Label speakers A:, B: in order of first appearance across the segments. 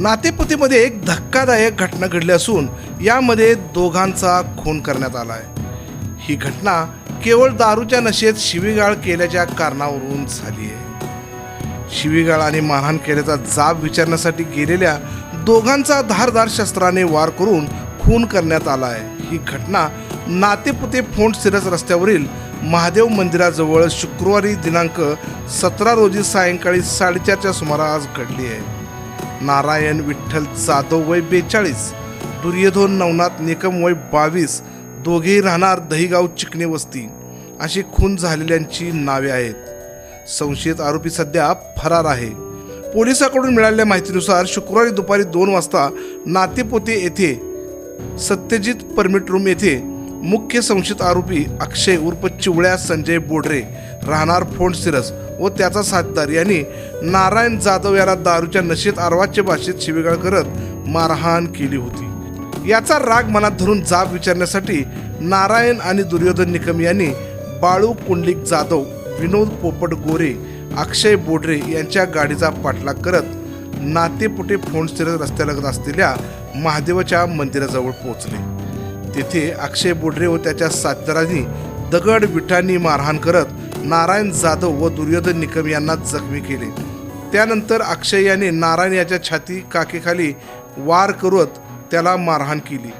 A: नातेपुतीमध्ये एक धक्कादायक घटना घडली असून यामध्ये दोघांचा खून करण्यात आला आहे ही घटना केवळ दारूच्या नशेत शिवीगाळ केल्याच्या कारणावरून झाली आहे. शिवीगाळ आणि मारहाण केल्याचा जाब विचारण्यासाठी गेलेल्या दोघांचा धारदार शस्त्राने वार करून खून करण्यात आला आहे ही घटना नातेपुते फोंट सिरस रस्त्यावरील महादेव मंदिराजवळ शुक्रवारी दिनांक सतरा रोजी सायंकाळी साडेचारच्या सुमारास घडली आहे. नारायण विठ्ठल जाधव वय बेचाळीस दुर्योधन नवनाथ निकम वय बावीस दोघेही राहणार दहीगाव चिकणे वस्ती. अशी खून झालेल्यांची नावे आहेत. संशयित आरोपी सध्या फरार आहे. पोलिसाकडून मिळालेल्या माहितीनुसार शुक्रवारी दुपारी दोन वाजता नातेपोते येथे सत्यजित परमिट रूम येथे मुख्य संशयित आरोपी अक्षय उर्फ चिवळ्या संजय बोडरे राहणार फोंड सिरस व त्याचा साथदार यांनी नारायण जाधव याला दारूच्या नशेत आरवाच्य भाषेत शिवीगाळ करत मारहाण केली होती. याचा राग मनात धरून जाब विचारण्यासाठी नारायण आणि दुर्योधन निकम यांनी बाळू कुंडलिक जाधव विनोद पोपट गोरे अक्षय बोडरे यांच्या गाडीचा पाठलाग करत नातेपुटे फोंड स्थिरत रस्त्यालगत असलेल्या महादेवाच्या मंदिराजवळ पोहोचले. तेथे अक्षय बोडरे व त्याच्या साथदारांनी दगड विटांनी मारहाण करत नारायण जाधव व दुर्योधन निकम यांना जखमी केले. त्यानंतर अक्षय याने नारायण याच्या छाती काकेखाली वार करत त्याला मारहाण केली.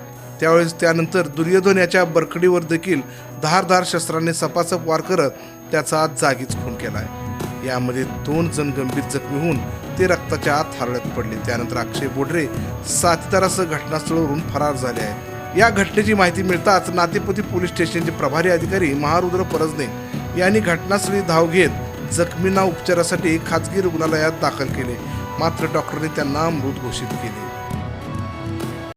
A: त्यावेळेस त्यानंतर दुर्योधन याच्या बरकडीवर देखील धारधार शस्त्राने सपासप वार करत त्याचा जागीच खून केलाय. यामध्ये दोन जण गंभीर जखमी होऊन ते रक्ताच्या आत हारळत पडले. त्यानंतर अक्षय बोडरे साथीदारासह घटनास्थळावरून फरार झाले आहेत. या घटनेची माहिती मिळताच नातेपती पोलीस स्टेशनचे प्रभारी अधिकारी महारुद्र परजने यांनी घटनास्थळी धाव घेत जखमींना उपचारासाठी खाजगी रुग्णालयात दाखल केले. मात्र डॉक्टरने त्यांना मृत घोषित केले.